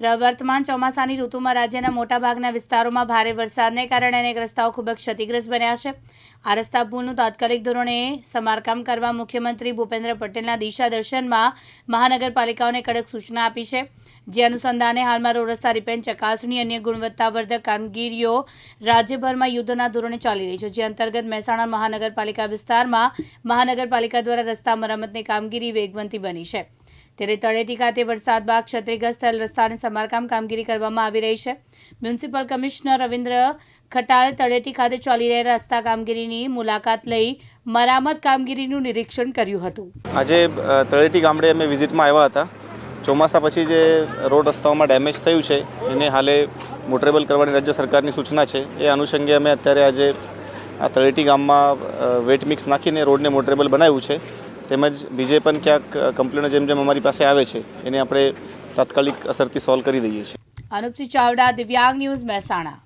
પ્રવર્તમાન ચોમાસાની ઋતુમાં રાજ્યના મોટાભાગના વિસ્તારોમાં ભારે વરસાદને કારણે અનેક રસ્તાઓ ખૂબ જ ક્ષતિગ્રસ્ત બન્યા છે. આ રસ્તા પુલનું તાત્કાલિક ધોરણે સમારકામ કરવા મુખ્યમંત્રી ભૂપેન્દ્ર પટેલના દિશા દર્શનમાં મહાનગરપાલિકાઓને કડક સૂચના આપી છે. જે અનુસંધાને હાલમાં રોડ રસ્તા રિપેર ચકાસણી, અન્ય ગુણવત્તાવર્ધક કામગીરીઓ રાજ્યભરમાં યુદ્ધના ધોરણે ચાલી રહી છે, જે અંતર્ગત મહેસાણા મહાનગરપાલિકા વિસ્તારમાં મહાનગરપાલિકા દ્વારા રસ્તા મરામતની કામગીરી વેગવંતી બની છે. ત્યારે તળેટી ખાતે વરસાદ બાદ ક્ષતિગ્રસ્ત થયેલ રસ્તાને સમારકામ કામગીરી કરવામાં આવી રહી છે. મ્યુનિસિપલ કમિશનર રવિન્દ્ર ખટાલે તળેટી ખાતે ચાલી રહેલા રસ્તા કામગીરીની મુલાકાત લઈ મરામત કામગીરીનું નિરીક્ષણ કર્યું હતું. આજે તળેટી ગામડે અમે વિઝિટમાં આવ્યા હતા. ચોમાસા પછી જે રોડ રસ્તાઓમાં ડેમેજ થયું છે, એને હાલે મોટરેબલ કરવાની રાજ્ય સરકારની સૂચના છે. એ અનુષંગે અમે અત્યારે આજે આ તળેટી ગામમાં વેટ મિક્સ નાખીને રોડને મોટરેબલ બનાવ્યું છે. તેમજ બીજે પણ ક્યાંક કમ્પ્લેનો જેમ જેમ અમારી પાસે આવે છે, એને આપણે તાત્કાલિક અસરથી સોલ્વ કરી દઈએ છીએ. અનુપસિંહ ચાવડા, દિવ્યાંગ ન્યૂઝ મહેસાણા.